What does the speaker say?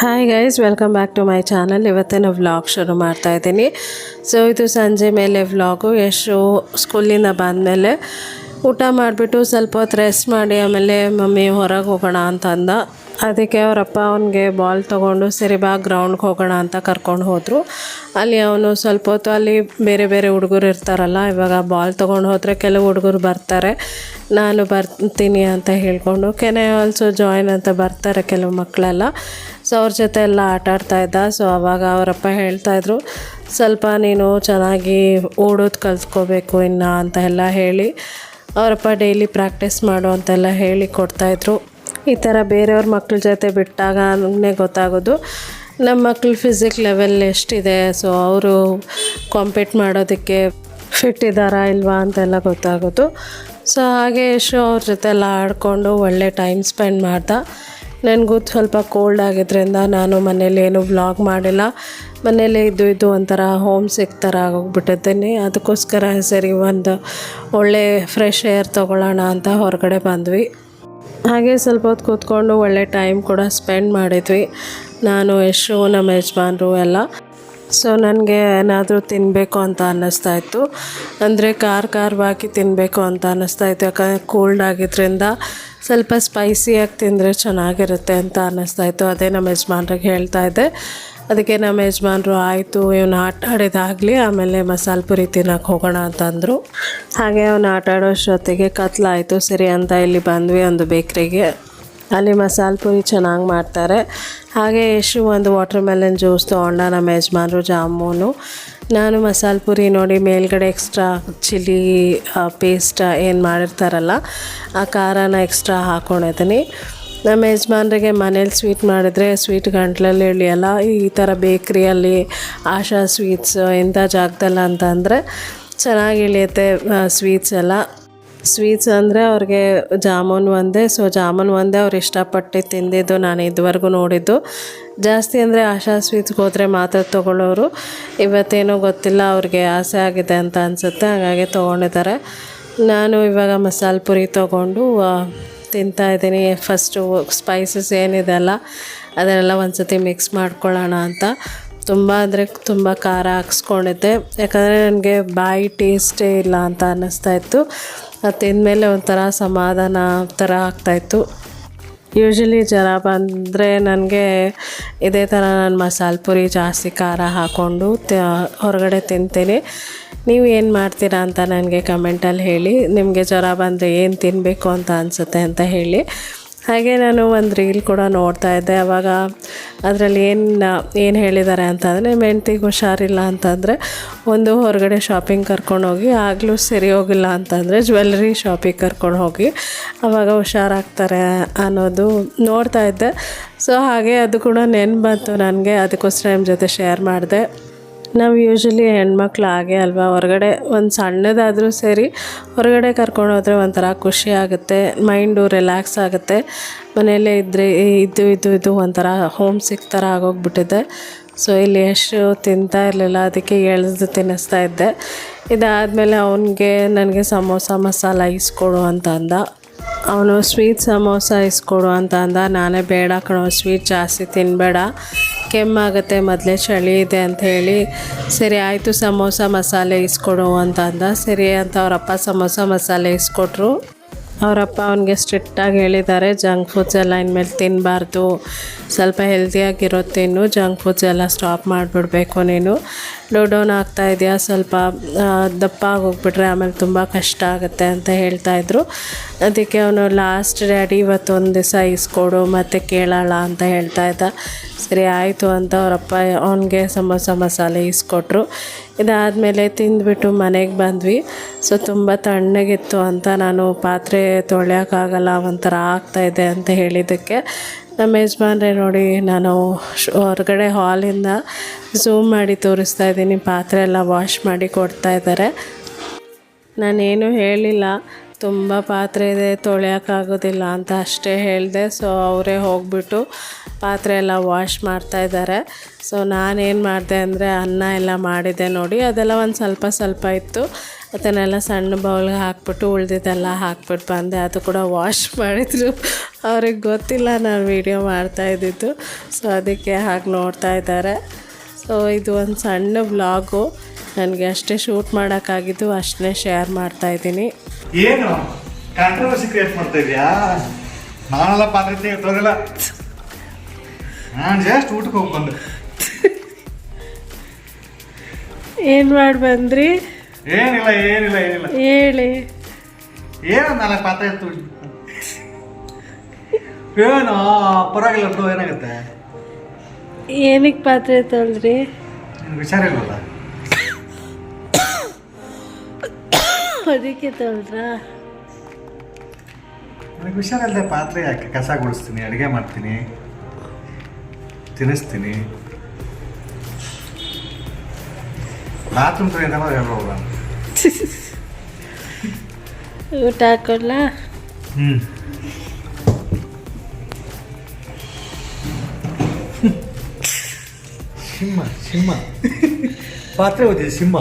Hi guys welcome back to my channel ಇವತ್ತಿನ vlog ಶುರು ಮಾಡ್ತಾ ಇದ್ದೀನಿ. ಸೊ ಇದು ಸಂಜೆ ಮೇಲೆ ವ್ಲಾಗು ಯಶು ಸ್ಕೂಲಿಂದ ಬಂದಮೇಲೆ ಊಟ ಮಾಡಿಬಿಟ್ಟು ಸ್ವಲ್ಪ ಹೊತ್ತು ರೆಸ್ಟ್ ಮಾಡಿ, ಆಮೇಲೆ ಮಮ್ಮಿ ಹೊರಗೆ ಹೋಗೋಣ ಅಂತ ಅಂದ ಅದಕ್ಕೆ ಅವರಪ್ಪ ಅವನಿಗೆ ಬಾಲ್ ತೊಗೊಂಡು ಸರಿ ಬಾ ಗ್ರೌಂಡ್ಗೆ ಹೋಗೋಣ ಅಂತ ಕರ್ಕೊಂಡು ಹೋದರು. ಅಲ್ಲಿ ಅವನು ಸ್ವಲ್ಪ ಹೊತ್ತು ಅಲ್ಲಿ ಬೇರೆ ಬೇರೆ ಹುಡುಗರು ಇರ್ತಾರಲ್ಲ, ಇವಾಗ ಬಾಲ್ ತೊಗೊಂಡು ಹೋದರೆ ಕೆಲವು ಹುಡುಗರು ಬರ್ತಾರೆ. ನಾನು ಬರ್ತೀನಿ ಅಂತ ಹೇಳ್ಕೊಂಡು ಕೆನೆ ಆಲ್ಸೋ ಜಾಯಿನ್ ಅಂತ ಬರ್ತಾರೆ ಕೆಲವು ಮಕ್ಕಳೆಲ್ಲ ಸೊ ಅವ್ರ ಜೊತೆ ಎಲ್ಲ ಆಟ ಇದ್ದ. ಸೊ ಅವಾಗ ಅವರಪ್ಪ ಹೇಳ್ತಾಯಿದ್ರು ಸ್ವಲ್ಪ ನೀನು ಚೆನ್ನಾಗಿ ಓಡೋದು ಕಲ್ತ್ಕೋಬೇಕು ಇನ್ನು ಅಂತ ಎಲ್ಲ ಹೇಳಿ, ಅವರಪ್ಪ ಡೈಲಿ ಪ್ರಾಕ್ಟೀಸ್ ಮಾಡು ಅಂತೆಲ್ಲ ಹೇಳಿ ಕೊಡ್ತಾಯಿದ್ರು ಈ ಥರ ಬೇರೆಯವ್ರ ಮಕ್ಳ ಜೊತೆ ಬಿಟ್ಟಾಗ ನನಗೆ ಗೊತ್ತಾಗೋದು ನಮ್ಮ ಮಕ್ಳು ಫಿಸಿಕ್ ಲೆವೆಲ್ ಎಷ್ಟಿದೆ ಸೊ ಅವರು ಕಾಂಪೀಟ್ ಮಾಡೋದಕ್ಕೆ ಫಿಟ್ ಇದ್ದಾರಾ ಇಲ್ವಾ ಅಂತೆಲ್ಲ ಗೊತ್ತಾಗೋದು. ಸೊ ಹಾಗೆ ಯಶು ಅವ್ರ ಜೊತೆ ಎಲ್ಲ ಆಡಿಕೊಂಡು ಒಳ್ಳೆ ಟೈಮ್ ಸ್ಪೆಂಡ್ ಮಾಡ್ದ. ನನಗೂ ಸ್ವಲ್ಪ ಕೋಲ್ಡ್ ಆಗಿದ್ದರಿಂದ ನಾನು ಮನೇಲಿ ಏನು ವ್ಲಾಗ್ ಮಾಡಿಲ್ಲ. ಮನೇಲೇ ಇದ್ದು ಇದ್ದು ಒಂಥರ ಹೋಮ್ ಸಿಕ್ ಥರ ಆಗೋಗ್ಬಿಟ್ಟಿದ್ದೀನಿ. ಅದಕ್ಕೋಸ್ಕರ ಸರಿ ಒಂದು ಒಳ್ಳೆ ಫ್ರೆಶ್ ಏರ್ ತೊಗೊಳ್ಳೋಣ ಅಂತ ಹೊರಗಡೆ ಬಂದ್ವಿ. ಹಾಗೆ ಸ್ವಲ್ಪ ಹೊತ್ತು ಕೂತ್ಕೊಂಡು ಒಳ್ಳೆ ಟೈಮ್ ಕೂಡ ಸ್ಪೆಂಡ್ ಮಾಡಿದ್ವಿ. ನಾನು ಯಶು, ನಮ್ಮ ಯಜಮಾನ್ರು ಎಲ್ಲ. ಸೊ ನನಗೆ ಏನಾದರೂ ತಿನ್ನಬೇಕು ಅಂತ ಅನ್ನಿಸ್ತಾ ಇತ್ತು. ಅಂದರೆ ಖಾರ ಖಾರವಾಗಿ ತಿನ್ನಬೇಕು ಅಂತ ಅನ್ನಿಸ್ತಾ ಇತ್ತು. ಯಾಕಂದರೆ ಕೋಲ್ಡ್ ಆಗಿದ್ದರಿಂದ ಸ್ವಲ್ಪ ಸ್ಪೈಸಿಯಾಗಿ ತಿಂದರೆ ಚೆನ್ನಾಗಿರುತ್ತೆ ಅಂತ ಅನ್ನಿಸ್ತಾ ಇತ್ತು. ಅದೇ ನಮ್ಮ ಯಜಮಾನ್ರಿಗೆ ಹೇಳ್ತಾ ಇದ್ದೆ. ಅದಕ್ಕೆ ನಮ್ಮ ಯಜಮಾನ್ರು ಆಯಿತು, ಇವನು ಆಟ ಆಡಿದಾಗಲಿ ಆಮೇಲೆ ಮಸಾಲೆ ಪುರಿ ತಿನ್ನೋಕೆ ಹೋಗೋಣ ಅಂತಂದರು. ಹಾಗೆ ಅವನು ಆಟ ಆಡೋಷ್ಟೊತ್ತಿಗೆ ಕತ್ಲಾಯಿತು. ಸರಿ ಅಂತ ಇಲ್ಲಿ ಬಂದ್ವಿ ಒಂದು ಬೇಕ್ರಿಗೆ. ಅಲ್ಲಿ ಮಸಾಲೆ ಪುರಿ ಚೆನ್ನಾಗಿ ಮಾಡ್ತಾರೆ. ಹಾಗೆ ಯಶು ಒಂದು ವಾಟರ್ ಮೆಲನ್ ಜ್ಯೂಸ್ ತೊಗೊಂಡ ನಮ್ಮ ಯಜಮಾನರು ಜಾಮೂನು. ನಾನು ಮಸಾಲೆ ಪುರಿ ನೋಡಿ ಮೇಲ್ಗಡೆ ಎಕ್ಸ್ಟ್ರಾ ಚಿಲ್ಲಿ ಪೇಸ್ಟ್ ಏನು ಮಾಡಿರ್ತಾರಲ್ಲ, ಆ ಖಾರನ ಎಕ್ಸ್ಟ್ರಾ ಹಾಕ್ಕೊಂಡಿದ್ದೀನಿ ನಮ್ಮ ಯಜಮಾನ್ರಿಗೆ ಮನೇಲಿ ಸ್ವೀಟ್ ಮಾಡಿದ್ರೆ ಸ್ವೀಟ್ ಗಂಟ್ಲಲ್ಲಿ ಇಳಿಯಲ್ಲ. ಈ ಥರ ಬೇಕ್ರಿಯಲ್ಲಿ ಆಶಾ ಸ್ವೀಟ್ಸು ಇಂಥ ಜಾಗದಲ್ಲ ಅಂತಂದರೆ ಚೆನ್ನಾಗಿ ಇಳಿಯುತ್ತೆ ಸ್ವೀಟ್ಸ್ ಎಲ್ಲ. ಸ್ವೀಟ್ಸ್ ಅಂದರೆ ಅವ್ರಿಗೆ ಜಾಮೂನ್ ಒಂದೇ. ಸೊ ಜಾಮೂನ್ ಒಂದೇ ಅವ್ರು ಇಷ್ಟಪಟ್ಟು ತಿಂದಿದ್ದು ನಾನು ಇದುವರೆಗೂ ನೋಡಿದ್ದು. ಜಾಸ್ತಿ ಅಂದರೆ ಆಶಾ ಸ್ವೀಟ್ಸ್ಗೆ ಹೋದರೆ ಮಾತ್ರ ತೊಗೊಳ್ಳೋರು. ಇವತ್ತೇನೋ ಗೊತ್ತಿಲ್ಲ ಅವ್ರಿಗೆ ಆಸೆ ಆಗಿದೆ ಅಂತ ಅನಿಸುತ್ತೆ, ಹಾಗಾಗಿ ತೊಗೊಂಡಿದ್ದಾರೆ. ನಾನು ಇವಾಗ ಮಸಾಲೆ ಪುರಿ ತೊಗೊಂಡು ತಿಂತಾ ಇದ್ದೀನಿ. ಫಸ್ಟು ಸ್ಪೈಸಸ್ ಏನಿದೆ ಅಲ್ಲ, ಅದನ್ನೆಲ್ಲ ಒಂದು ಸತಿ ಮಿಕ್ಸ್ ಮಾಡ್ಕೊಳ್ಳೋಣ ಅಂತ. ತುಂಬ ಅಂದರೆ ತುಂಬ ಖಾರ ಹಾಕ್ಸ್ಕೊಂಡಿದ್ದೆ. ಯಾಕಂದರೆ ನನಗೆ ಬಾಯಿ ಟೇಸ್ಟೇ ಇಲ್ಲ ಅಂತ ಅನ್ನಿಸ್ತಾ ಇತ್ತು. ಅದು ತಿಂದಮೇಲೆ ಒಂಥರ ಸಮಾಧಾನ ಥರ ಆಗ್ತಾಯಿತ್ತು ಯೂಶ್ವಲಿ ಜ್ವರ ಬಂದರೆ ನನಗೆ ಇದೇ ಥರ ನಾನು ಮಸಾಲೆ ಪುರಿ ಜಾಸ್ತಿ ಖಾರ ಹಾಕ್ಕೊಂಡು ಹೊರಗಡೆ ತಿಂತೀನಿ. ನೀವು ಏನು ಮಾಡ್ತೀರಾ ಅಂತ ನನಗೆ ಕಮೆಂಟಲ್ಲಿ ಹೇಳಿ. ನಿಮಗೆ ಜ್ವರ ಬಂದರೆ ಏನು ತಿನ್ನಬೇಕು ಅಂತ ಅನಿಸುತ್ತೆ ಅಂತ ಹೇಳಿ. ಹಾಗೆ ನಾನು ಒಂದು ರೀಲ್ ಕೂಡ ನೋಡ್ತಾ ಇದ್ದೆ. ಅವಾಗ ಅದರಲ್ಲಿ ಏನು ಏನು ಹೇಳಿದ್ದಾರೆ ಅಂತಂದರೆ ಮೆಂತಿಗೆ ಹುಷಾರಿಲ್ಲ ಅಂತಂದರೆ, ಒಂದು ಹೊರಗಡೆ ಶಾಪಿಂಗ್ ಕರ್ಕೊಂಡು ಹೋಗಿ, ಆಗಲೂ ಸರಿ ಹೋಗಿಲ್ಲ ಅಂತಂದರೆ ಜ್ಯುವೆಲ್ರಿ ಶಾಪಿಗೆ ಕರ್ಕೊಂಡು ಹೋಗಿ ಆವಾಗ ಹುಷಾರಾಗ್ತಾರೆ ಅನ್ನೋದು ನೋಡ್ತಾ ಇದ್ದೆ. ಸೊ ಹಾಗೆ ಅದು ಕೂಡ ನೆನ್ಪು ಬಂತು ನನಗೆ. ಅದಕ್ಕೋಸ್ಕರ ನಿಮ್ಮ ಜೊತೆ ಶೇರ್ ಮಾಡಿದೆ. ನಾವು ಯೂಶ್ವಲಿ ಹೆಣ್ಮಕ್ಳು ಹಾಗೆ ಅಲ್ವಾ? ಹೊರಗಡೆ ಒಂದು ಸಣ್ಣದಾದರೂ ಸರಿ ಹೊರಗಡೆ ಕರ್ಕೊಂಡು ಹೋದರೆ ಒಂಥರ ಖುಷಿ ಆಗುತ್ತೆ ಮೈಂಡು ರಿಲ್ಯಾಕ್ಸ್ ಆಗುತ್ತೆ. ಮನೆಯಲ್ಲೇ ಇದ್ದರೆ ಇದ್ದು ಇದ್ದು ಇದು ಒಂಥರ ಹೋಮ್ ಸಿಕ್ ಥರ ಆಗೋಗ್ಬಿಟ್ಟಿದೆ. ಸೊ ಇಲ್ಲಿ ಎಷ್ಟು ತಿಂತಾ ಇರಲಿಲ್ಲ, ಅದಕ್ಕೆ ಎಳೆದು ತಿನ್ನಿಸ್ತಾ ಇದ್ದೆ. ಇದಾದಮೇಲೆ ಅವನಿಗೆ ನನಗೆ ಸಮೋಸ, ಮಸಾಲ ಇಸ್ಕೊಡು ಅಂತ ಅಂದ. ಅವನು ಸ್ವೀಟ್ ಸಮೋಸ ಇಸ್ಕೊಡು ಅಂತ ಅಂದ. ನಾನೇ ಬೇಡ ಕಣೋ ಸ್ವೀಟ್ ಜಾಸ್ತಿ ತಿನ್ನಬೇಡ ಕೆಮ್ಮಾಗುತ್ತೆ, ಮೊದಲೇ ಚಳಿ ಇದೆ ಅಂತ ಹೇಳಿ, ಸರಿ ಆಯಿತು ಸಮೋಸ ಮಸಾಲೆ ಇಸ್ಕೊಡು ಅಂತ ಅಂದ. ಸರಿ ಅಂತ ಅವರಪ್ಪ ಸಮೋಸ ಮಸಾಲೆ ಇಸ್ಕೊಟ್ರು. ಅವರಪ್ಪ ಅವನಿಗೆ ಸ್ಟ್ರಿಕ್ಟಾಗಿ ಹೇಳಿದ್ದಾರೆ ಜಂಕ್ ಫುಡ್ಸ್ ಎಲ್ಲ ಇನ್ಮೇಲೆ ತಿನ್ನಬಾರ್ದು ಸ್ವಲ್ಪ ಹೆಲ್ದಿಯಾಗಿರೋ ತಿನ್ನು ಜಂಕ್ ಫುಡ್ಸ್ ಎಲ್ಲ ಸ್ಟಾಪ್ ಮಾಡಿಬಿಡ್ಬೇಕು ನೀನು. ಲೋ ಡೌನ್ ಆಗ್ತಾ ಇದೆಯಾ? ಸ್ವಲ್ಪ ದಪ್ಪ ಆಗೋಗ್ಬಿಟ್ರೆ ಆಮೇಲೆ ತುಂಬ ಕಷ್ಟ ಆಗುತ್ತೆ ಅಂತ ಹೇಳ್ತಾಯಿದ್ರು ಅದಕ್ಕೆ ಅವನು ಲಾಸ್ಟ್ ಡ್ಯಾಡಿ ಇವತ್ತೊಂದು ದಿವಸ ಇಸ್ಕೊಡು ಮತ್ತು ಕೇಳೋಣ ಅಂತ ಹೇಳ್ತಾ ಇದ್ದ. ಸರಿ, ಆಯಿತು ಅಂತ ಅವರಪ್ಪ ಅವನಿಗೆ ಸಮೋಸ ಮಸಾಲೆ ಇಸ್ಕೊಟ್ರು ಇದಾದಮೇಲೆ ತಿಂದುಬಿಟ್ಟು ಮನೆಗೆ ಬಂದ್ವಿ. ಸೊ ತುಂಬ ತಣ್ಣಗಿತ್ತು ಅಂತ ನಾನು ಪಾತ್ರೆ ತೊಳೆಯೋಕ್ಕಾಗಲ್ಲ ಒಂಥರ ಆಗ್ತಾಯಿದೆ ಅಂತ ಹೇಳಿದ್ದಕ್ಕೆ ನಮ್ಮ ಯಜಮಾನ್ರೆ ನೋಡಿ ನಾನು ಹೊರಗಡೆ ಹಾಲಿಂದ ಝೂಮ್ ಮಾಡಿ ತೋರಿಸ್ತಾ ಇದ್ದೀನಿ. ಪಾತ್ರೆ ಎಲ್ಲ ವಾಶ್ ಮಾಡಿ ಕೊಡ್ತಾ ಇದ್ದಾರೆ. ನಾನೇನು ಹೇಳಿಲ್ಲ. ತುಂಬ ಪಾತ್ರೆ ಇದೆ ತೊಳೆಯೋಕ್ಕಾಗೋದಿಲ್ಲ ಅಂತ ಅಷ್ಟೇ ಹೇಳಿದೆ. ಸೊ ಅವರೇ ಹೋಗ್ಬಿಟ್ಟು ಪಾತ್ರೆ ಎಲ್ಲ ವಾಶ್ ಮಾಡ್ತಾ ಇದ್ದಾರೆ. ಸೊ ನಾನೇನು ಮಾಡಿದೆ ಅಂದರೆ ಅನ್ನ ಎಲ್ಲ ಮಾಡಿದೆ ನೋಡಿ. ಅದೆಲ್ಲ ಒಂದು ಸ್ವಲ್ಪ ಸ್ವಲ್ಪ ಇತ್ತು. ಅದನ್ನೆಲ್ಲ ಸಣ್ಣ ಬೌಲ್ಗೆ ಹಾಕ್ಬಿಟ್ಟು ಉಳ್ದಿದ್ದೆಲ್ಲ ಹಾಕ್ಬಿಟ್ಟು ಬಂದೆ. ಅದು ಕೂಡ ವಾಶ್ ಮಾಡಿದ್ರು. ಅವ್ರಿಗೆ ಗೊತ್ತಿಲ್ಲ ನಾನು ವೀಡಿಯೋ ಮಾಡ್ತಾ ಇದ್ದಿದ್ದು. ಸೊ ಅದಕ್ಕೆ ಹಾಗೆ ನೋಡ್ತಾ ಇದ್ದಾರೆ. ಸೊ ಇದು ಒಂದು ಸಣ್ಣ ವ್ಲಾಗು ನನಗೆ ಅಷ್ಟೇ ಶೂಟ್ ಮಾಡೋಕ್ಕಾಗಿದ್ದು ಅಷ್ಟನ್ನೇ ಶೇರ್ ಮಾಡ್ತಾ ಇದ್ದೀನಿ. ಏನು? ಕಾಂಟ್ರವರ್ಸಿ ಕ್ರಿಯೇಟ್ ಮಾಡ್ತಾ ಇದೆಯಾ ನಾನೆಲ್ಲ ಪಾತ್ರೆ ಇರ್ತದಲ್ಲ ನಾನು ಜಸ್ಟ್ ಊಟಕ್ಕೆ ಹೋಗಿ ಏನ್ ಏನು ಮಾಡಿ ಬಂದ್ರಿ ಏನಿಲ್ಲ ಏನಿಲ್ಲ ಏನಿಲ್ಲ. ಹೇಳಿ. ಏನೋ ನಾಲ್ಕು ಪಾತ್ರೆ ಇತ್ತು ಏನು ಪರವಾಗಿಲ್ಲ ಏನಾಗುತ್ತೆ? ಏನಕ್ಕೆ ಪಾತ್ರೆ ನಿನ್ಗೆ ವಿಚಾರ ಇಲ್ವಲ್ಲ? ಅದಕ್ಕೆ ತೊಳ್ದ್ರಾ? ನನಗೆ ವಿಚಾರ ಇಲ್ಲದೆ ಪಾತ್ರೆ ಯಾಕೆ ಕಸ ಗುಡಿಸ್ತೀನಿ ಅಡುಗೆ ಮಾಡ್ತೀನಿ. ತಿನ್ನಿಸ್ತೀನಿ. ಬಾತ್ರೂಮ್ ತೊಗೊಂಡ ಹೇಳ್ಬೋದ ಊಟ ಹಾಕೋಲ್ಲ ಹ್ಞೂ ಸಿಂಹ ಸಿಂಹ. ಪಾತ್ರೆ ಓದಿದೆ ಸಿಂಹ.